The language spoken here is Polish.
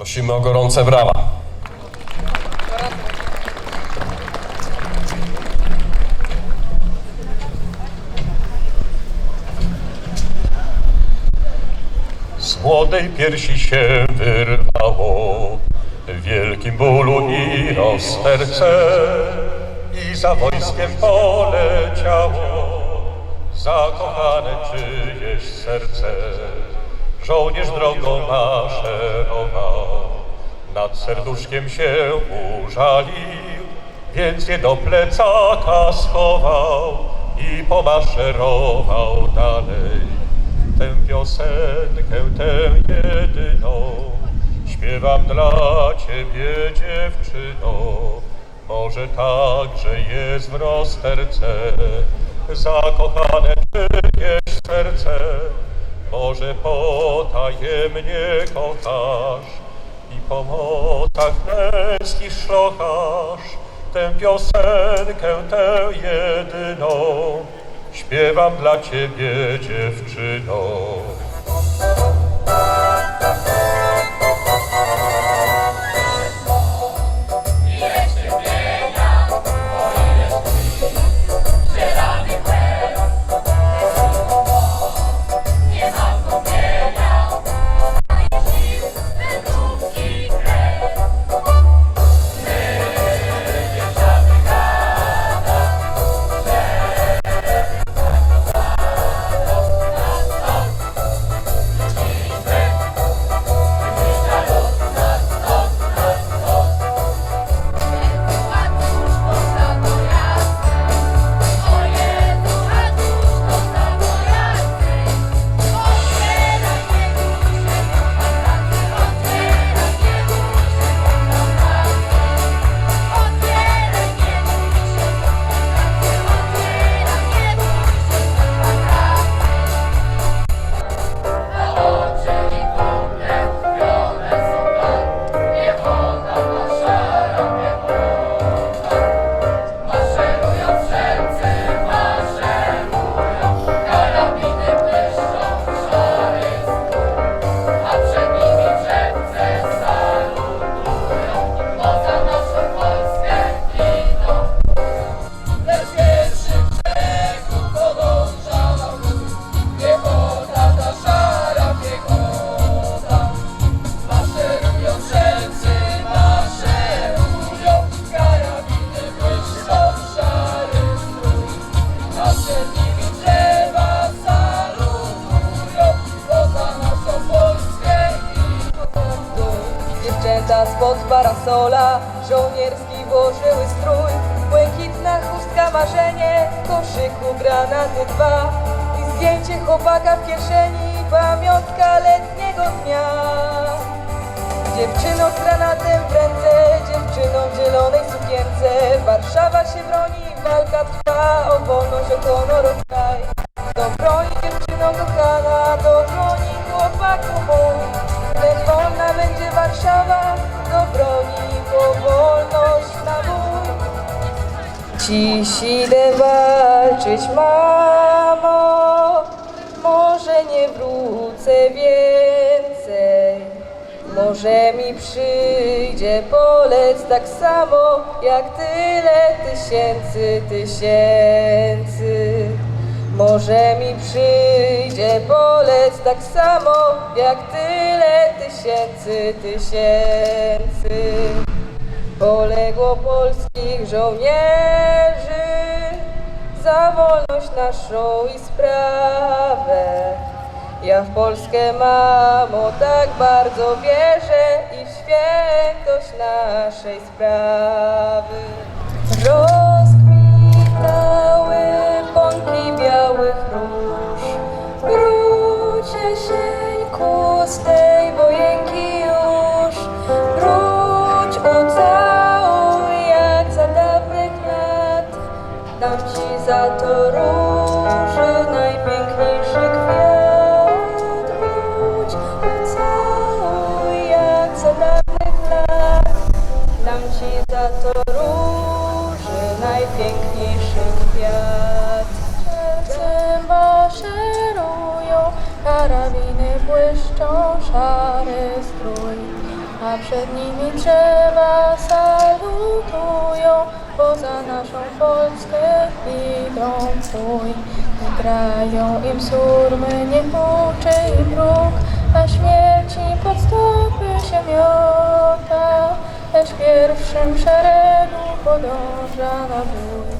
Prosimy o gorące brawa. Z młodej piersi się wyrwało w wielkim bólu i rozterce i za wojskiem poleciało zakochane czyjeś serce. Żołnierz drogą maszerował, nad serduszkiem się użalił, więc je do plecaka schował i pomaszerował dalej. Tę piosenkę, tę jedyną Śpiewam dla ciebie dziewczyno. Może także jest w rozterce Zakochane czyjeś serce Może potajemnie kochasz I po mocach męskich szlochasz Tę piosenkę, tę jedyną Śpiewam dla ciebie, dziewczyno. Spod parasola Żołnierski włożyły strój. Błękitna chustka marzenie koszyku granaty dwa. I zdjęcie chłopaka w kieszeni Pamiątka letniego dnia. Dziewczyno z granatem w ręce Dziewczyną w zielonej sukience. Warszawa się broni, walka trwa O wolność, o honor, o kraj Dziś idę walczyć, mamo Może nie wrócę więcej może mi przyjdzie bolec tak samo jak tyle tysięcy tysięcy. Może mi przyjdzie bolec tak samo jak tyle tysięcy tysięcy. Poległo polskich żołnierzy za wolność naszą i sprawę. Ja w Polskę, mamo, tak bardzo wierzę i w świętość naszej sprawy. Za to róże najpiękniejszy kwiat, wróć ucałuj jak za dawnych lat, dam ci za to róże najpiękniejszy kwiat. Sercem maszerują, karabiny błyszczą, szary strój. a przed nimi drzewa salutują, bo za naszą Polskę idą bój. Grają im surmy, nie huczy im róg, a śmierci pod stopy się miota, lecz pierwszym szeregu podąża na bój.